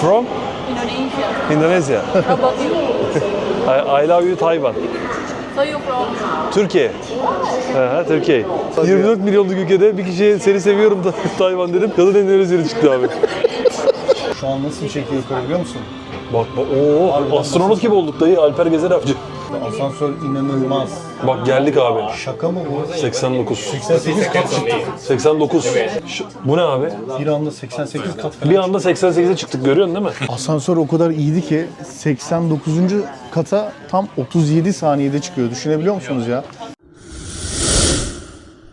From Indonesia. Indonesia. How about you? I, I love you Tayvan. So you from? Türkiye. Aha, Türkiye. 24 milyonluk ülkede bir kişiye seni seviyorum da Tayvan dedim. Kadın Endonezyalı çıktı abi. Şu an nasıl bir şekil yukarı biliyor musun? Bak bak ooo astronot gibi olduk dayı Alper Gezer avcı. Asansör inanılmaz. Bak geldik abi. Şaka mı bu? 89. 88 kat çıktık. 89. Şu- bu ne abi? Bir anda 88 kat falan. Bir anda 88'e çıktık görüyorsun değil mi? Asansör o kadar iyiydi ki 89. kata tam 37 saniyede çıkıyor. Düşünebiliyor musunuz ya?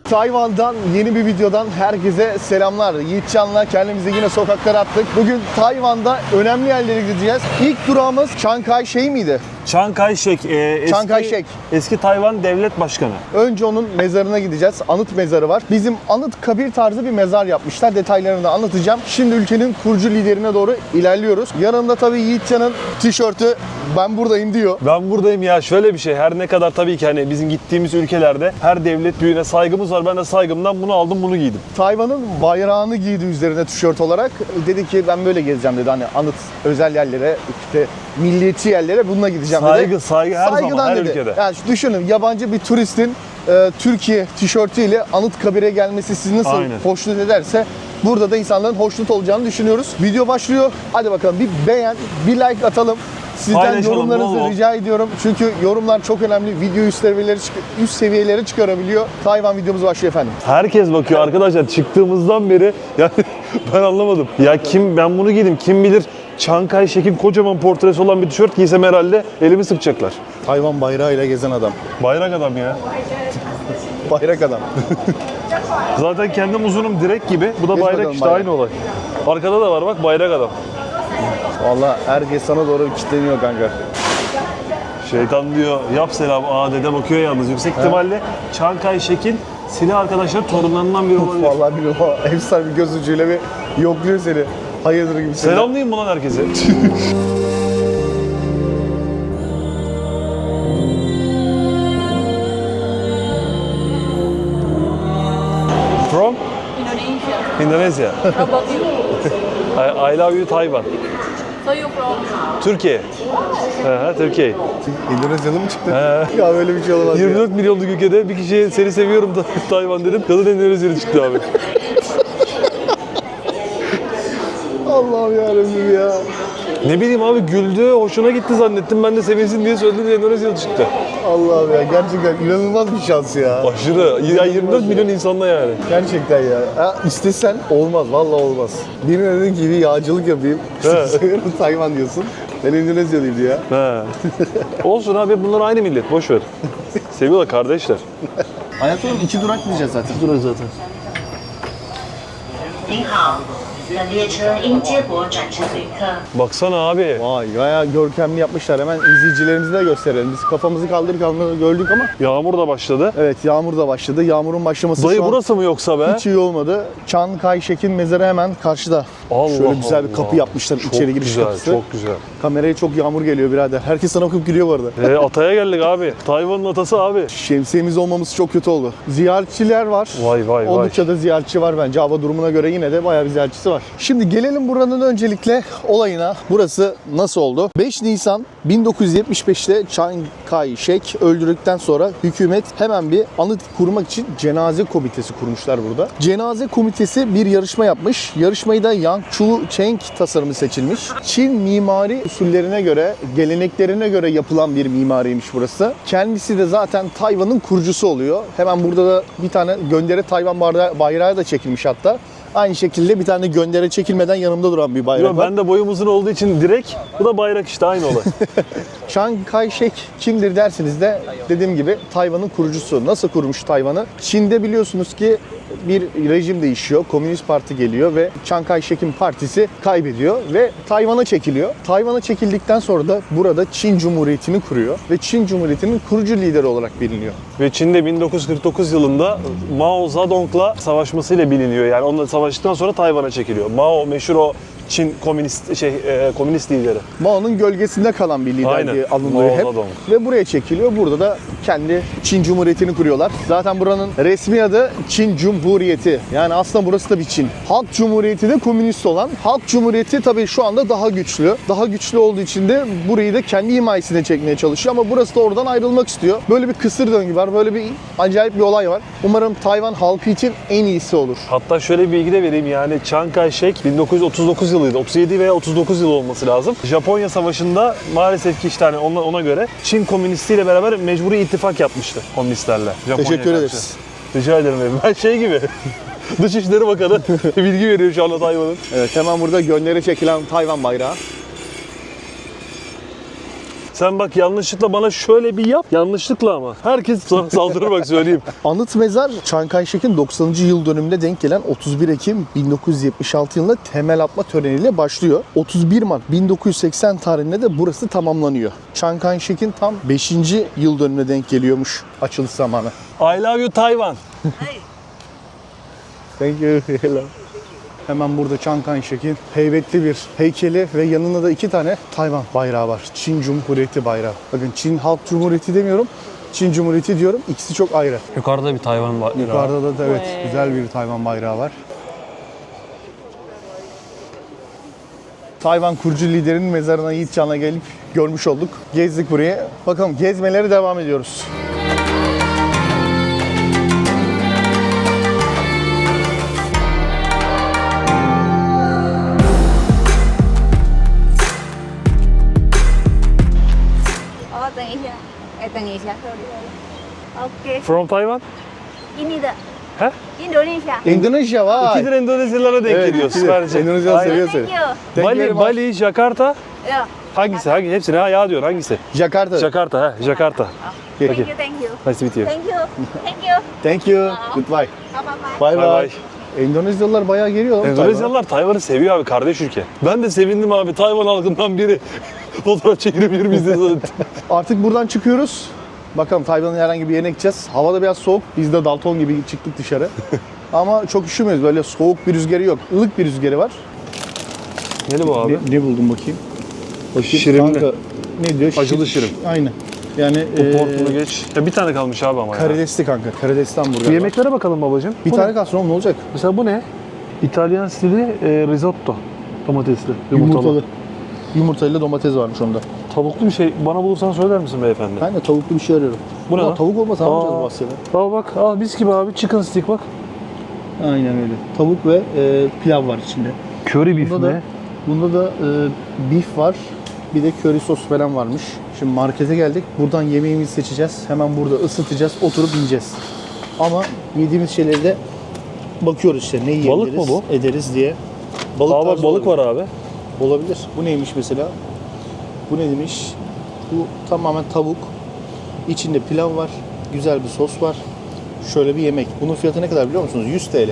Tayvan'dan yeni bir videodan herkese selamlar. Yiğitcan'la kendimizi yine sokaklara attık. Bugün Tayvan'da önemli yerlere gideceğiz. İlk durağımız Chiang Kai-shek miydi? Chiang Kai-shek, e, eski, Chiang Kai-shek. eski Tayvan devlet başkanı. Önce onun mezarına gideceğiz. Anıt mezarı var. Bizim anıt kabir tarzı bir mezar yapmışlar. Detaylarını da anlatacağım. Şimdi ülkenin kurucu liderine doğru ilerliyoruz. Yanımda tabii Yiğitcan'ın tişörtü ben buradayım diyor. Ben buradayım ya şöyle bir şey her ne kadar tabii ki hani bizim gittiğimiz ülkelerde her devlet büyüğüne saygımız var. Ben de saygımdan bunu aldım bunu giydim. Tayvan'ın bayrağını giydi üzerine tişört olarak. Dedi ki ben böyle gezeceğim dedi. Hani anıt özel yerlere, işte milliyetçi yerlere bununla gideceğim dedi. Saygı, saygı her zaman, her ülkede. Yani düşünün yabancı bir turistin e, Türkiye tişörtüyle anıt kabire gelmesi sizi nasıl Aynen. hoşnut ederse burada da insanların hoşnut olacağını düşünüyoruz. Video başlıyor. Hadi bakalım bir beğen, bir like atalım. Sizden Paylaşalım, yorumlarınızı rica ediyorum. Çünkü yorumlar çok önemli. Video üst seviyeleri, üst seviyelere çıkarabiliyor. Tayvan videomuz başlıyor efendim. Herkes bakıyor arkadaşlar çıktığımızdan beri yani ben anlamadım. Ya kim ben bunu giydim kim bilir Chiang Kai-shek'in kocaman portresi olan bir tişört giysem herhalde elimi sıkacaklar. Tayvan bayrağıyla gezen adam. Bayrak adam ya. Bayrak adam. Zaten kendim uzunum direk gibi. Bu da Geç bayrak bakalım işte bayrak. aynı olay. Arkada da var bak bayrak adam. Valla herkes sana doğru kilitleniyor kanka. Şeytan diyor yap selam aa dede bakıyor yalnız. Yüksek ihtimalle Chiang Kai-shek'in silah arkadaşları torunlarından biri olabilir. Vallahi bilmiyorum ama efsane bir göz ucuyla bir yokluyor seni. Hayırdır gibi seni. Selam diyeyim mi lan herkese? From Indonesia. Indonesia. How about you? I, I love you Tayvan. So you from? Türkiye. Aha, Türkiye. Endonezyalı mı çıktı? ya böyle bir şey olamaz 24 milyonluk ülkede bir kişiye seni seviyorum da Tayvan dedim. Kadın Endonezyalı çıktı abi. Allah'ım yarabbim ya. Ne bileyim abi güldü, hoşuna gitti zannettim. Ben de sevinsin diye söyledim Endonezyalı çıktı. Allah'ım ya gerçekten inanılmaz bir şans ya. Aşırı. Ya 24 milyon insanla yani. Gerçekten ya. Ha, istesen olmaz vallahi olmaz. Birine dedin ki bir yağcılık yapayım. Seviyorum Tayvan diyorsun. Ben Endonezyalıyım diyor ya. He. Olsun abi bunlar aynı millet. Boş ver. Seviyorlar kardeşler. Hayatım iki durak diyeceğiz zaten. Dur zaten. 您好，本列车因接驳转乘旅客。 Baksana abi. Vay bayağı görkemli yapmışlar. Hemen izleyicilerimize de gösterelim. Biz kafamızı kaldırıp kaldırıp gördük ama Yağmur da başladı. evet yağmur da başladı. Yağmurun başlaması Dayı şu an burası mı yoksa be? hiç iyi olmadı. Chiang Kai-shek'in mezarı hemen karşıda. Allah Şöyle güzel bir Allah. kapı yapmışlar Çok içeri giriş güzel, kapısı. çok güzel. Kameraya çok yağmur geliyor birader. Herkes sana bakıp gülüyor bu arada. E, ataya geldik abi. Tayvan'ın atası abi. Şemsiyemiz olmamız çok kötü oldu. Ziyaretçiler var. Vay vay vay. Oldukça da ziyaretçi var bence. Hava durumuna göre yine de bayağı bir ziyaretçisi var. Şimdi gelelim buranın öncelikle olayına. Burası nasıl oldu? 5 Nisan 1975'te Chiang Kai-shek öldürdükten sonra hükümet hemen bir anıt kurmak için cenaze komitesi kurmuşlar burada. Cenaze komitesi bir yarışma yapmış. Yarışmayı da Yang Chu Cheng tasarımı seçilmiş. Çin mimari usullerine göre, geleneklerine göre yapılan bir mimariymiş burası. Kendisi de zaten Tayvan'ın kurucusu oluyor. Hemen burada da bir tane göndere Tayvan bayrağı da çekilmiş hatta. Aynı şekilde bir tane göndere çekilmeden yanımda duran bir bayrak Yo, var. ben de boyum uzun olduğu için direkt bu da bayrak işte aynı olay. Chiang Kai-shek kimdir dersiniz de dediğim gibi Tayvan'ın kurucusu. Nasıl kurmuş Tayvan'ı? Çin'de biliyorsunuz ki bir rejim değişiyor. Komünist Parti geliyor ve Chiang Kai-shek'in partisi kaybediyor ve Tayvan'a çekiliyor. Tayvan'a çekildikten sonra da burada Çin Cumhuriyeti'ni kuruyor ve Çin Cumhuriyeti'nin kurucu lideri olarak biliniyor. Ve Çin'de 1949 yılında Mao Zedong'la savaşmasıyla biliniyor. Yani onunla savaştıktan sonra Tayvan'a çekiliyor. Mao meşhur o Çin komünist şey e, komünist lideri. Mao'nun gölgesinde kalan bir lider Aynen. diye alınıyor Mao hep. Zedong. Ve buraya çekiliyor. Burada da kendi Çin Cumhuriyeti'ni kuruyorlar. Zaten buranın resmi adı Çin Cumhuriyeti. Yani aslında burası da bir Çin. Halk Cumhuriyeti de komünist olan. Halk Cumhuriyeti tabii şu anda daha güçlü. Daha güçlü olduğu için de burayı da kendi himayesine çekmeye çalışıyor. Ama burası da oradan ayrılmak istiyor. Böyle bir kısır döngü var. Böyle bir acayip bir olay var. Umarım Tayvan halkı için en iyisi olur. Hatta şöyle bir bilgi de vereyim yani Chiang Kai-shek 1939 yılıydı. 37 veya 39 yıl olması lazım. Japonya Savaşı'nda maalesef ki işte hani ona, ona göre Çin komünistiyle beraber mecburi ittifak yapmıştı komünistlerle. Japonya'ya Teşekkür karşı. ederiz. Rica ederim benim. Ben şey gibi Dışişleri Bakanı bilgi veriyor şu anda Tayvan'ın. Evet hemen burada gönlere çekilen Tayvan bayrağı. Sen bak yanlışlıkla bana şöyle bir yap. Yanlışlıkla ama. Herkes sana saldırır bak söyleyeyim. Anıt mezar Chiang Kai-shek'in 90. yıl dönümüne denk gelen 31 Ekim 1976 yılında temel atma töreniyle başlıyor. 31 Mart 1980 tarihinde de burası tamamlanıyor. Chiang Kai-shek'in tam 5. yıl dönümüne denk geliyormuş açılış zamanı. I love you Tayvan. Thank you. Hello. Hemen burada Chiang Kai-shek'in heybetli bir heykeli ve yanında da iki tane Tayvan bayrağı var. Çin Cumhuriyeti bayrağı. Bakın Çin Halk Cumhuriyeti demiyorum. Çin Cumhuriyeti diyorum. İkisi çok ayrı. Yukarıda bir Tayvan var. Yukarıda da evet güzel bir Tayvan bayrağı var. Tayvan kurucu liderinin mezarına Yiğit Can'a gelip görmüş olduk. Gezdik buraya. Bakalım gezmeleri devam ediyoruz. 等一下，哎，等一下，OK， From Tayvan? 印尼的， He? 印度尼西亚。 Endonezya vay. İkidir Endonezyalara denk Evet, geliyor. ikidir. Süperce. Endonezya Aynen. seviyor Thank seni. you. Thank you very Bali, much. Bali, Jakarta. Yeah. Hangisi? Hangi? Hepsine ha ya diyor. Hangisi? Jakarta. Jakarta he. Jakarta. Peki. Thank you, thank you. Nice to meet you. Thank you. Thank you. Thank you. Goodbye. Bye bye. Bye Bye bye. Endonezyalılar bayağı geliyor. Endonezyalılar Tayvan'ı seviyor abi kardeş ülke. Ben de sevindim abi Tayvan halkından biri. Fotoğraf çekilebilir diye zannettim. Artık buradan çıkıyoruz. Bakalım Tayvan'ın herhangi bir yerine gideceğiz. Hava da biraz soğuk. Biz de Dalton gibi çıktık dışarı. Ama çok üşümüyoruz. Böyle soğuk bir rüzgarı yok. Ilık bir rüzgarı var. Ne bu abi? Ne, ne buldum bakayım? Bakayım. Şirinli. Kanka, ne diyor? Acılı Şir- şirin. Aynen. Yani Bu eee, portunu geç. Ya bir tane kalmış abi ama ya. karidesli kanka. Karidesli hamburger Bir var. yemeklere bakalım babacığım. Bir Bu tane ne? kalsın oğlum ne olacak? Mesela bu ne? İtalyan stili e, risotto. Domatesli. Yumurtalı. Yumurtayla domates varmış onda. Tavuklu bir şey bana bulursan söyler misin beyefendi? Ben de tavuklu bir şey arıyorum. Bu ne Ulan lan? Tavuk olmasa ne yapacağız bu Asya'da? Al bak al mis gibi abi chicken stick bak. Aynen öyle. Tavuk ve e, pilav var içinde. Curry beef Bunda da, bunda da e, beef var. Bir de köri sos falan varmış. Şimdi markete geldik. Buradan yemeğimizi seçeceğiz. Hemen burada ısıtacağız. Oturup yiyeceğiz. Ama yediğimiz şeyleri de bakıyoruz işte ne yiyebiliriz, Balık mı bu? ederiz diye. Balık Aa bak tarzı balık olabilir. var abi. Olabilir. Bu neymiş mesela? Bu ne demiş? Bu tamamen tavuk. İçinde pilav var. Güzel bir sos var. Şöyle bir yemek. Bunun fiyatı ne kadar biliyor musunuz? 100 TL.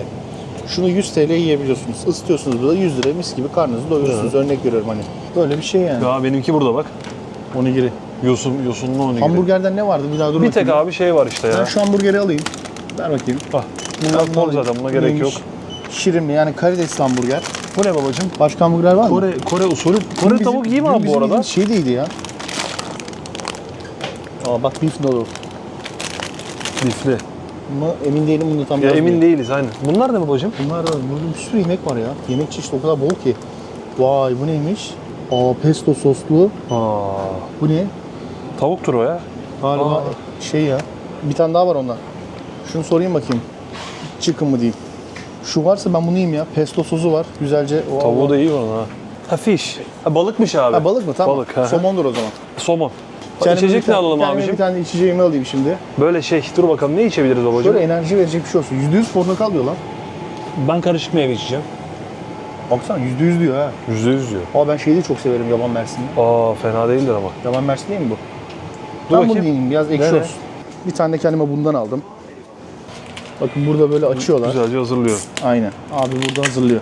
Şunu 100 TL yiyebiliyorsunuz. Isıtıyorsunuz burada 100 lira mis gibi karnınızı doyuruyorsunuz. Örnek veriyorum hani. Böyle bir şey yani. Ya benimki burada bak. Onigiri. Yosun, yosunlu onigiri. Hamburgerden ne vardı? Bir daha dur Bir bakayım. tek abi şey var işte Ben ya. şu hamburgeri alayım. Ver bakayım. Ah, Bundan bunlar zaten buna gerek Neymiş? yok. Şirinli yani karidesli hamburger. Bu ne babacığım? Başka hamburger var mı? Kore, Kore usulü. Kore Bizim- tavuk iyi mi dün abi bu bizim arada? yediğimiz Şey değildi ya. Aa bak beef noodle. Lifli. Ama emin değilim bunu tam Ya yazmıyor. emin değiliz aynen. Bunlar ne babacığım? Bunlar da burada bir sürü yemek var ya. Yemek çeşidi o kadar bol ki. Vay bu neymiş? Aa pesto soslu. Aa, Bu ne? tavuktur o ya. Galiba Aa. şey ya. Bir tane daha var ondan. Şunu sorayım bakayım. Chicken mı değil? Şu varsa ben bunu yiyeyim ya. Pesto sosu var. Güzelce. O Tavuğu da iyi onun ha. Ha fish. Ha balıkmış abi. Ha, balık mı? Tamam. Balık. ha. Somondur o zaman. Somon. Kendime İçecek ne alalım kendime abicim? bir tane içeceğimi alayım şimdi. Böyle şey dur bakalım ne içebiliriz babacığım? Şöyle enerji verecek bir şey olsun. %100 portakal diyor lan. Ben karışık meyve içeceğim. Baksana %100 diyor ha. Yüzde yüz diyor. Aa ben şeyi de çok severim yaban mersini. Aa fena değildir ama. Yaban mersin değil mi bu? Dur ben bunu yiyeyim biraz ekşi Dene. olsun. Bir tane de kendime bundan aldım. Bakın burada böyle açıyorlar. Güzelce hazırlıyor. Aynen. Abi burada hazırlıyor.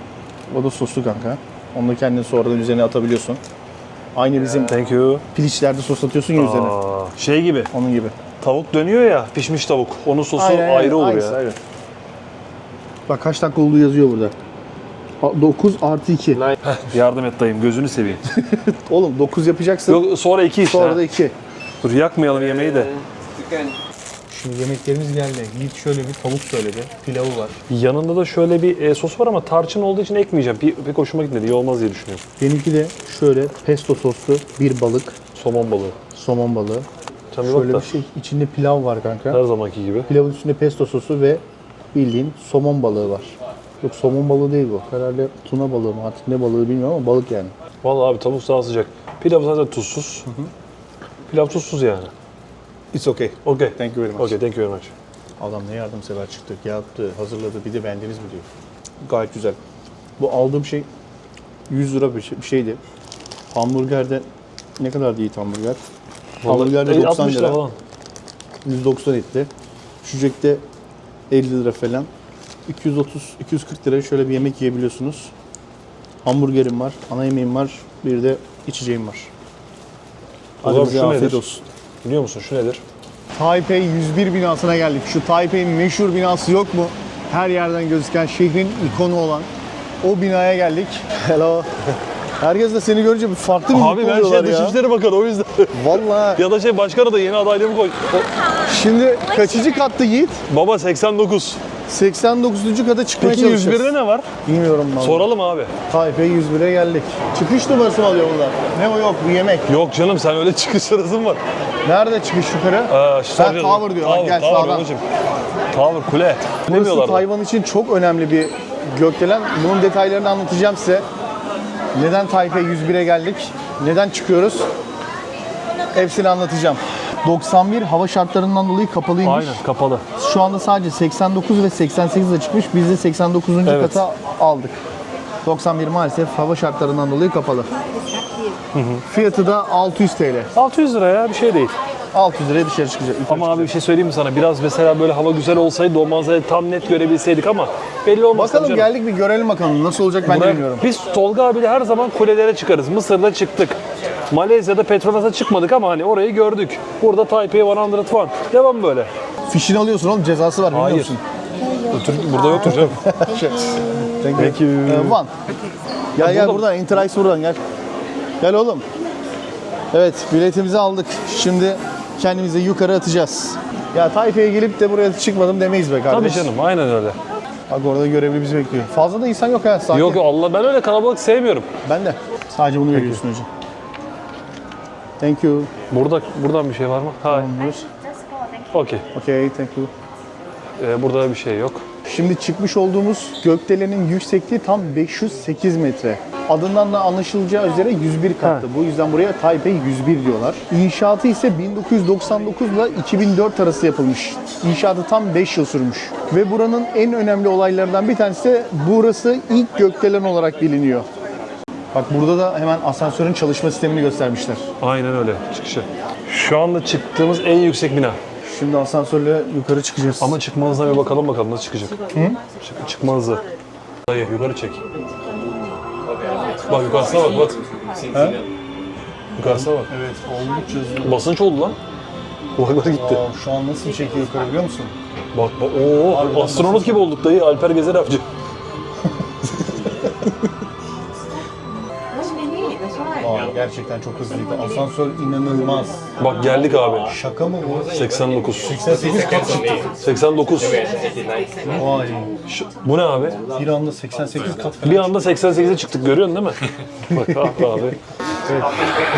O da soslu kanka. Onu da kendin sonradan üzerine atabiliyorsun. Aynı bizim Thank you. piliçlerde sos atıyorsun ya üzerine. Aa, şey gibi. Onun gibi. Tavuk dönüyor ya pişmiş tavuk. Onun sosu Aynen, aynen. ayrı olur Aynısı, ya. aynen. Bak kaç dakika olduğu yazıyor burada. 9 artı 2. Yardım et dayım gözünü seveyim. Oğlum 9 yapacaksın. Yok sonra iki işte. Sonra ha. da 2. Dur yakmayalım yemeği de. Şimdi yemeklerimiz geldi. Yiğit şöyle bir tavuk söyledi. Pilavı var. Yanında da şöyle bir e, sos var ama tarçın olduğu için ekmeyeceğim. Pek, pek hoşuma gitmedi. İyi olmaz diye düşünüyorum. Benimki de şöyle pesto soslu bir balık, Somon balığı. somon balığı. Sen bir bak Şöyle da. bir şey. içinde pilav var kanka. Her zamanki gibi. Pilavın üstünde pesto sosu ve bildiğin somon balığı var. Yok somon balığı değil bu. Herhalde tuna balığı mı artık ne balığı bilmiyorum ama balık yani. Vallahi abi tavuk daha sıcak. Pilav zaten tuzsuz. Pilav tuzsuz yani. It's okay. Okey. Thank you very much. Okay, thank you very much. Adam ne yardımsever çıktı. Yaptı, hazırladı. Bir de beğendiniz mi diyor. Gayet güzel. Bu aldığım şey 100 lira bir, şey, bir şeydi. Hamburgerde ne kadar değil hamburger? Hamburgerde Vallahi 90 60 lira. falan. 190 etti. Şucek'te 50 lira falan. 230 240 liraya şöyle bir yemek yiyebiliyorsunuz. Hamburgerim var, ana yemeğim var, bir de içeceğim var. Hadi Ulan bize şu afiyet nedir? olsun. Biliyor musun şu nedir? Taipei 101 binasına geldik. Şu Taipei'nin meşhur binası yok mu? Her yerden gözüken şehrin ikonu olan o binaya geldik. Hello. Herkes de seni görünce bir farklı bir Abi ben şey ya. Dışişleri Bakanı o yüzden. Vallahi. ya da şey başkanı da yeni adaylığımı koy. Şimdi kaçıncı katta Yiğit? Baba 89. 89. kata çıkmaya Peki çalışacağız. 101'de ne var? Bilmiyorum vallahi. Soralım abi. Taipei 101'e geldik. Çıkış numarası mı alıyor burada? Ne o yok bu yemek. Yok canım sen öyle çıkış sırasın var. Nerede çıkış yukarı? Şu Sen soracağız. tower diyor. Bak Tower, gel tower sağdan. babacığım. Tower, kule. Burası? Tayvan için çok önemli bir gökdelen. Bunun detaylarını anlatacağım size. Neden Taipei 101'e geldik? Neden çıkıyoruz? Hepsini anlatacağım. 91 hava şartlarından dolayı kapalıymış. Aynen kapalı. Şu anda sadece 89 ve 88 de çıkmış. Biz de 89. Evet. kata aldık. 91 maalesef hava şartlarından dolayı kapalı. Fiyatı da 600 TL. 600 lira ya bir şey değil. 600 liraya dışarı çıkacak. Ama abi bir şey söyleyeyim mi sana? Biraz mesela böyle hava güzel olsaydı o manzarayı tam net görebilseydik ama belli olmaz. Bakalım canım. geldik bir görelim bakalım nasıl olacak ben de Buraya- bilmiyorum. Biz Tolga abiyle her zaman kulelere çıkarız. Mısır'da çıktık. Malezya'da Petronas'a çıkmadık ama hani orayı gördük. Burada Taipei 101. Devam böyle. Fişini alıyorsun oğlum cezası var Hayır. musun? Türk burada yoktur canım. Thank you. Thank you. Ee, Van. Gel gel burada- buradan, Interice buradan gel. Gel oğlum. Evet, biletimizi aldık. Şimdi kendimizi yukarı atacağız. Ya Taipei'ye gelip de buraya çıkmadım demeyiz be Tabii kardeş. canım aynen öyle. Bak orada görevli bizi bekliyor. Fazla da insan yok ha. Sakin. Yok yok, Allah ben öyle kalabalık sevmiyorum. Ben de. Sadece bunu veriyorsun hocam. Thank you. Burada buradan bir şey var mı? Hayır. Okey. Okay, thank you. Ee, burada bir şey yok. Şimdi çıkmış olduğumuz gökdelenin yüksekliği tam 508 metre. Adından da anlaşılacağı üzere 101 katlı. Bu yüzden buraya Taipei 101 diyorlar. İnşaatı ise 1999 ile 2004 arası yapılmış. İnşaatı tam 5 yıl sürmüş. Ve buranın en önemli olaylarından bir tanesi de burası ilk gökdelen olarak biliniyor. Bak burada da hemen asansörün çalışma sistemini göstermişler. Aynen öyle çıkışı. Şu anda çıktığımız en yüksek bina. Şimdi asansörle yukarı çıkacağız. Ama çıkma hızına bir bakalım bakalım nasıl çıkacak. Çık, çıkma hızı. Dayı yukarı çek. Bak yukarısına bak bak. Yukarısına bak. evet oldukça hızlı. Basınç oldu lan. Kulaklar gitti. Aa, şu an nasıl bir çekiyor yukarı biliyor musun? Bak bak. Oo, astronot gibi olduk dayı. Alper Gezer Avcı. Gerçekten çok hızlıydı. Asansör inanılmaz. Bak geldik abi. Şaka mı bu? 89. 88 kat çıktı. 89. Vay. Şu- bu ne abi? Bir anda 88 kat. Bir anda 88'e çıktık görüyorsun değil mi? Bak ah be abi.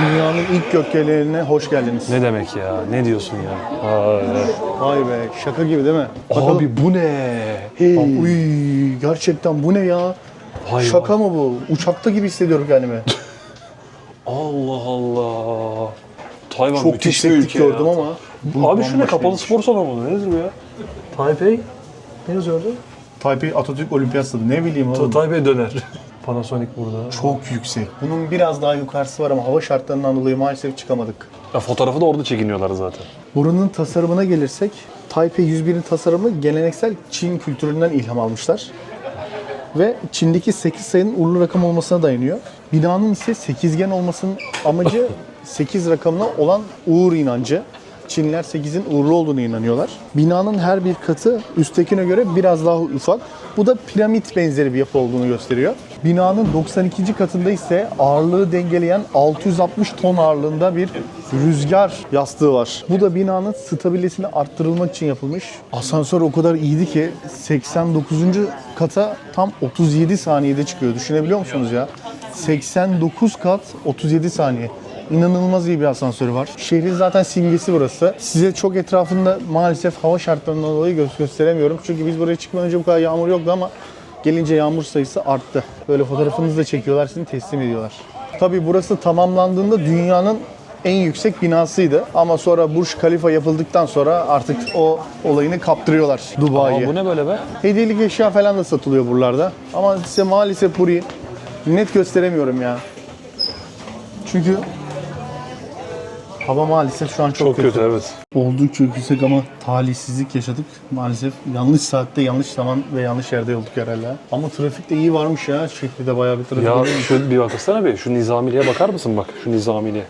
Dünyanın ilk gökdelenine hoş geldiniz. Ne demek ya? Ne diyorsun ya? Ay. Vay be şaka gibi değil mi? Bakalım. Abi bu ne? Hey. Uy, gerçekten bu ne ya? Vay Şaka mı bu? Uçakta gibi hissediyorum kendimi. Allah Allah. Tayvan Çok müthiş bir yükseklik ülke ya. gördüm ama. bu Abi şu ne bambaşka kapalı bir spor salonu mu? Nedir bu ya? Taipei? Ne yazıyor orada? Taipei Atatürk Olimpiyat Stadı ne bileyim oğlum. Taipei döner. Panasonic burada. Çok yüksek. Bunun biraz daha yukarısı var ama hava şartlarından dolayı maalesef çıkamadık. Ya fotoğrafı da orada çekiniyorlar zaten. Buranın tasarımına gelirsek, Taipei 101'in tasarımı geleneksel Çin kültüründen ilham almışlar. Ve Çin'deki 8 sayının uğurlu rakam olmasına dayanıyor. Binanın ise sekizgen olmasının amacı 8 rakamına olan uğur inancı. Çinliler 8'in uğurlu olduğunu inanıyorlar. Binanın her bir katı üsttekine göre biraz daha ufak. Bu da piramit benzeri bir yapı olduğunu gösteriyor. Binanın 92. katında ise ağırlığı dengeleyen 660 ton ağırlığında bir rüzgar yastığı var. Bu da binanın stabilitesini arttırılmak için yapılmış. Asansör o kadar iyiydi ki 89. kata tam 37 saniyede çıkıyor. Düşünebiliyor musunuz ya? 89 kat 37 saniye. İnanılmaz iyi bir asansörü var. Şehrin zaten simgesi burası. Size çok etrafında maalesef hava şartlarından dolayı gö- gösteremiyorum. Çünkü biz buraya çıkmadan önce bu kadar yağmur yoktu ama gelince yağmur sayısı arttı. Böyle fotoğrafınızı da çekiyorlar, sizi teslim ediyorlar. Tabii burası tamamlandığında dünyanın en yüksek binasıydı. Ama sonra Burj Khalifa yapıldıktan sonra artık o olayını kaptırıyorlar Dubai'ye. Aa, bu ne böyle be? Hediyelik eşya falan da satılıyor buralarda. Ama size maalesef burayı net gösteremiyorum ya. Çünkü hava maalesef şu an çok, Çok kötü evet. Oldukça yüksek ama talihsizlik yaşadık. Maalesef yanlış saatte, yanlış zaman ve yanlış yerde olduk herhalde. Ama trafik de iyi varmış ya. Şehirde de bayağı bir trafik Ya var. şöyle bir baksana bir. Şu nizamiliğe bakar mısın bak şu nizamiliğe.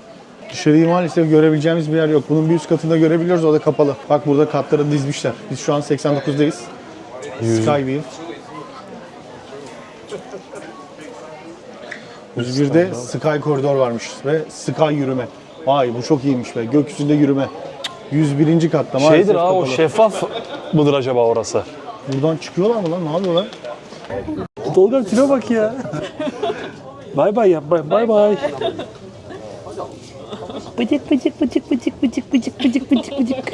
Dışarıyı maalesef görebileceğimiz bir yer yok. Bunun bir üst katında görebiliyoruz, o da kapalı. Bak burada katları dizmişler. Biz şu an 89'dayız. Skyview. 101'de Sky koridor varmış ve Sky yürüme. Vay bu çok iyiymiş be. Gökyüzünde yürüme. 101. katta maalesef Şeydir ha o kapalı. şeffaf mıdır acaba orası? Buradan çıkıyorlar mı lan? Ne yapıyorlar? Tolga tipe bak ya. bay bay yap bay bay bay. Bıcık bıcık bıcık bıcık bıcık bıcık bıcık bıcık bıcık.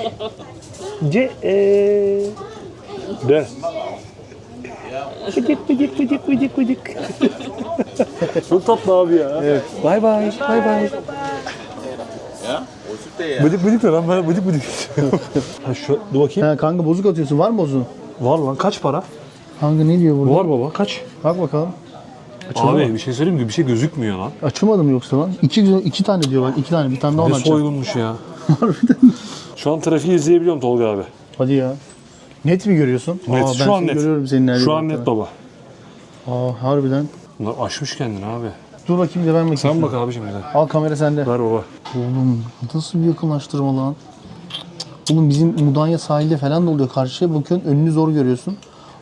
C eee de. Bıcık bıcık bıcık bıcık bıcık. Çok tatlı abi ya. Evet. Bay bay bay bay. Bıdık bıdık ne lan ben bıdık bıdık. ha şu dur bakayım. Ha, kanka bozuk atıyorsun. Var mı bozun? Var lan kaç para? Kanka ne diyor burada? Var baba kaç? Bak bakalım. Açıldı Abi mı? bir şey söyleyeyim mi? Bir şey gözükmüyor lan. Açılmadı mı yoksa lan? İki, iki tane diyor bak. iki tane. Bir tane daha onu Ne açacağım. soygunmuş ya. Şu an trafiği izleyebiliyorum Tolga abi. Hadi ya. Net mi görüyorsun? Net, Aa, ben şu an net. görüyorum senin her Şu an net baba. Aa harbiden. Bunlar aşmış kendini abi. Dur bakayım da ben bakayım. Sen şuna. bak abicim bir de. Al kamera sende. Ver baba. Oğlum nasıl bir yakınlaştırma lan? Oğlum bizim Mudanya sahilde falan da oluyor. Karşıya bakıyorsun önünü zor görüyorsun.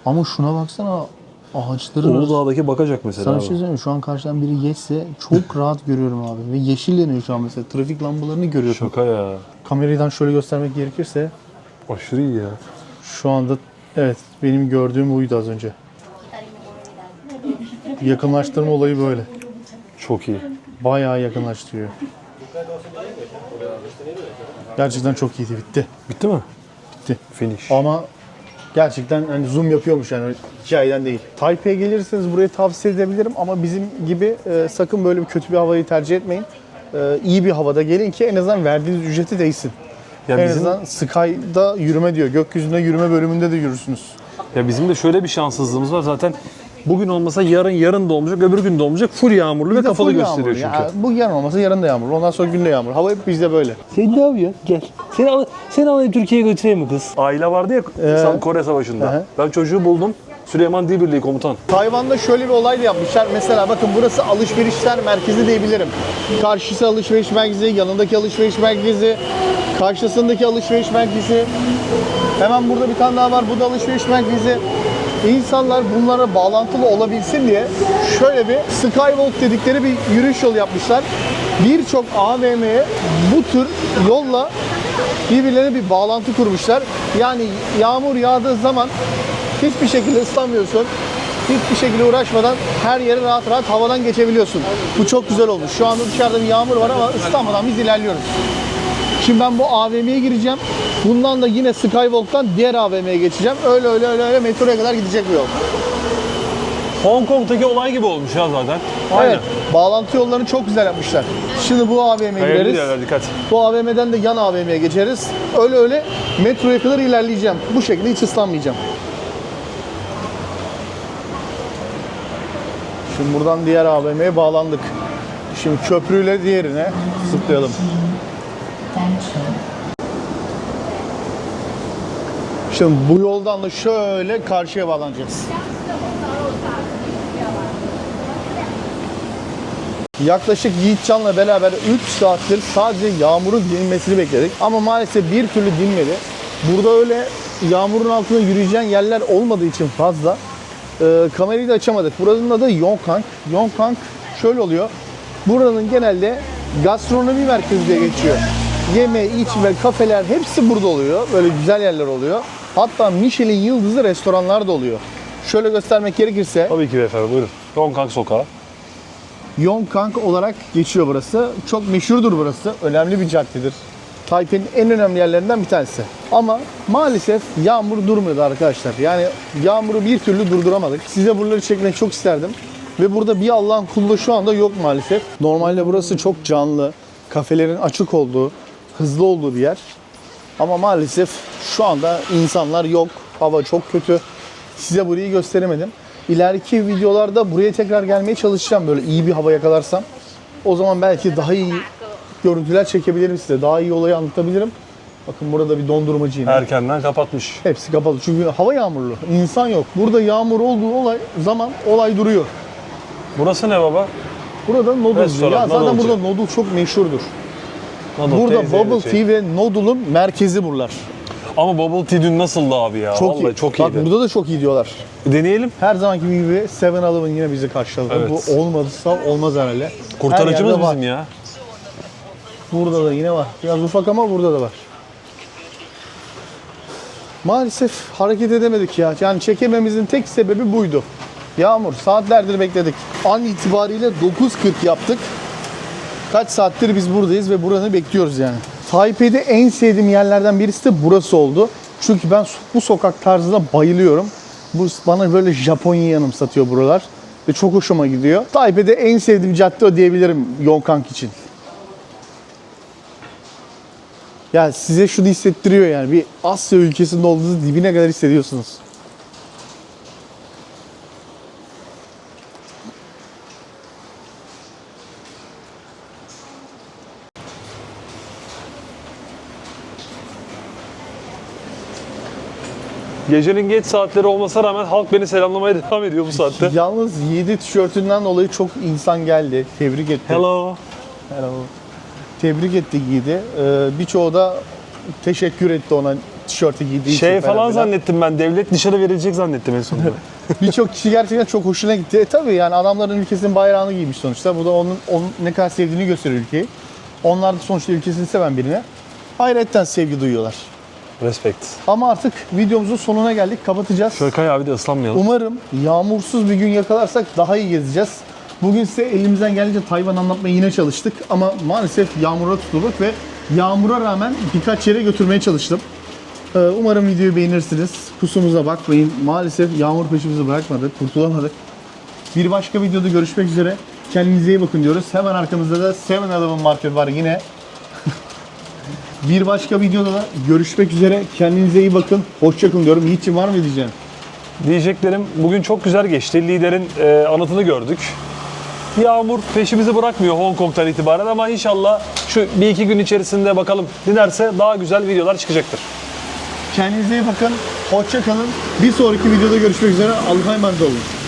Ama şuna baksana ağaçların Uludağ'daki bakacak mesela Sana bir abi. şey söyleyeyim mi? Şu an karşıdan biri geçse çok rahat görüyorum abi. Ve yeşil yanıyor şu an mesela. Trafik lambalarını görüyorsun. Şaka ya. Kameradan şöyle göstermek gerekirse Aşırı iyi ya. şu anda evet benim gördüğüm buydu az önce. Yakınlaştırma olayı böyle. Çok iyi. Bayağı yakınlaştırıyor. Gerçekten çok iyiydi. Bitti. Bitti mi? Bitti. Finish. Ama gerçekten hani zoom yapıyormuş yani hikayeden değil. Taipei'ye gelirseniz burayı tavsiye edebilirim ama bizim gibi e, sakın böyle bir kötü bir havayı tercih etmeyin. E, iyi bir havada gelin ki en azından verdiğiniz ücreti değsin. Ya en bizim, azından Sky'da yürüme diyor. Gökyüzünde yürüme bölümünde de yürürsünüz. ya bizim de şöyle bir şanssızlığımız var zaten. Bugün olmasa yarın yarın da olmayacak, öbür gün de olmayacak. Full yağmurlu ve full gösteriyor çünkü. Ya, bu yarın olmasa yarın da yağmur. Ondan sonra gün de yağmur. Hava hep bizde böyle. Sen ne yapıyorsun? Gel. Seni, al, seni alayım Türkiye'ye götüreyim mi kız? Aile vardı ya San Kore Savaşı'nda. Hı. Ben çocuğu buldum. Süleyman Dilbirliği komutan. Tayvan'da şöyle bir olay da yapmışlar. Mesela bakın burası alışverişler merkezi diyebilirim. Karşısı alışveriş merkezi, yanındaki alışveriş merkezi, karşısındaki alışveriş merkezi. Hemen burada bir tane daha var. Bu da alışveriş merkezi. İnsanlar bunlara bağlantılı olabilsin diye şöyle bir skywalk dedikleri bir yürüyüş yolu yapmışlar. Birçok AVM'ye bu tür yolla birbirlerine bir bağlantı kurmuşlar. Yani yağmur yağdığı zaman hiçbir şekilde ıslanmıyorsun. Hiçbir şekilde uğraşmadan her yere rahat rahat havadan geçebiliyorsun. Bu çok güzel olmuş. Şu anda dışarıda bir yağmur var ama ıslanmadan biz ilerliyoruz. Şimdi ben bu AVM'ye gireceğim. Bundan da yine Skywalk'tan diğer AVM'ye geçeceğim. Öyle öyle öyle öyle metroya kadar gidecek bu yol. Hong Kong'daki olay gibi olmuş ya zaten. Evet. Bağlantı yollarını çok güzel yapmışlar. Şimdi bu AVM'ye Hayırlı yerler dikkat. Bu AVM'den de yan AVM'ye geçeriz. Öyle öyle metroya kadar ilerleyeceğim. Bu şekilde hiç ıslanmayacağım. Şimdi buradan diğer AVM'ye bağlandık. Şimdi köprüyle diğerine zıplayalım. Şimdi bu yoldan da şöyle karşıya bağlanacağız. Yaklaşık Yiğitcan'la beraber 3 saattir sadece yağmurun dinmesini bekledik. Ama maalesef bir türlü dinmedi. Burada öyle yağmurun altında yürüyeceğin yerler olmadığı için fazla e, kamerayı da açamadık. Buranın adı Yongkang. Yongkang şöyle oluyor. Buranın genelde gastronomi merkezi diye geçiyor. Yeme, içme, kafeler hepsi burada oluyor. Böyle güzel yerler oluyor. Hatta Michelin yıldızlı restoranlar da oluyor. Şöyle göstermek gerekirse Tabii ki beyefendi buyurun. Yongkang Sokağı. Yongkang olarak geçiyor burası. Çok meşhurdur burası. Önemli bir caddedir. Taipei'nin en önemli yerlerinden bir tanesi. Ama maalesef yağmur durmuyordu arkadaşlar. Yani yağmuru bir türlü durduramadık. Size buraları çekmek çok isterdim. Ve burada bir Allah'ın kulu da şu anda yok maalesef. Normalde burası çok canlı, kafelerin açık olduğu, hızlı olduğu bir yer. Ama maalesef şu anda insanlar yok. Hava çok kötü. Size burayı gösteremedim. İleriki videolarda buraya tekrar gelmeye çalışacağım böyle iyi bir hava yakalarsam. O zaman belki daha iyi görüntüler çekebilirim size. Daha iyi olayı anlatabilirim. Bakın burada bir dondurmacı yine. Erkenden kapatmış. Hepsi kapalı çünkü hava yağmurlu. İnsan yok. Burada yağmur olduğu olay zaman olay duruyor. Burası ne baba? Burada noodle. Restoran, Ya zaten burada noodle çok meşhurdur. Noodle Burada teyzeyle bubble şey. tea ve noodle'un merkezi buralar. Ama bubble tea dün nasıldı abi ya? Çok Vallahi iyi. çok Bak iyiydi. burada da çok iyi diyorlar. Deneyelim. Her zamanki gibi 7-Eleven yine bizi karşıladı. Evet. Bu olmadıysa olmaz herhalde. Her Kurtarıcımız var. bizim ya. Burada da yine var. Biraz ufak ama burada da var. Maalesef hareket edemedik ya. Yani çekememizin tek sebebi buydu. Yağmur. Saatlerdir bekledik. An itibariyle 9.40 yaptık. Kaç saattir biz buradayız ve buranı bekliyoruz yani. Taipei'de en sevdiğim yerlerden birisi de burası oldu. Çünkü ben bu sokak tarzına bayılıyorum. Bu bana böyle Japonya'yı anımsatıyor buralar. Ve çok hoşuma gidiyor. Taipei'de en sevdiğim cadde o diyebilirim Yongkang için. Ya size şunu hissettiriyor yani bir Asya ülkesinde olduğunuzu dibine kadar hissediyorsunuz. Gecenin geç saatleri olmasına rağmen halk beni selamlamaya devam ediyor bu saatte. Yalnız 7 tişörtünden dolayı çok insan geldi. Tebrik etti. Hello. Hello. Tebrik etti giydi. Ee, birçoğu da teşekkür etti ona tişörtü giydiği Şey için falan zannettim ben. Devlet dışarı verilecek zannettim en sonunda. Birçok kişi gerçekten çok hoşuna gitti. E, tabii yani adamların ülkesinin bayrağını giymiş sonuçta. Bu da onun, onun ne kadar sevdiğini gösteriyor ülkeyi. Onlar da sonuçta ülkesini seven birine hayretten sevgi duyuyorlar. Respect. Ama artık videomuzun sonuna geldik. Kapatacağız. Şökay abi de ıslanmayalım. Umarım yağmursuz bir gün yakalarsak daha iyi gezeceğiz. Bugün size elimizden gelince Tayvan anlatmaya yine çalıştık ama maalesef yağmura tutulduk ve yağmura rağmen birkaç yere götürmeye çalıştım. Ee, Umarım videoyu beğenirsiniz. Kusumuza bakmayın. Maalesef yağmur peşimizi bırakmadı. Kurtulamadık. Bir başka videoda görüşmek üzere. Kendinize iyi bakın diyoruz. Hemen arkamızda da 7-Eleven Market var yine. Bir başka videoda da görüşmek üzere. Kendinize iyi bakın. Hoşçakalın diyorum. Yiğit'ciğim var mı diyeceğim? Diyeceklerim bugün çok güzel geçti. Liderin e, anıtını gördük. Yağmur peşimizi bırakmıyor Hong Kong'dan itibaren ama inşallah şu bir iki gün içerisinde bakalım dinerse daha güzel videolar çıkacaktır. Kendinize iyi bakın. Hoşça kalın. Bir sonraki videoda görüşmek üzere. Allah'a emanet olun.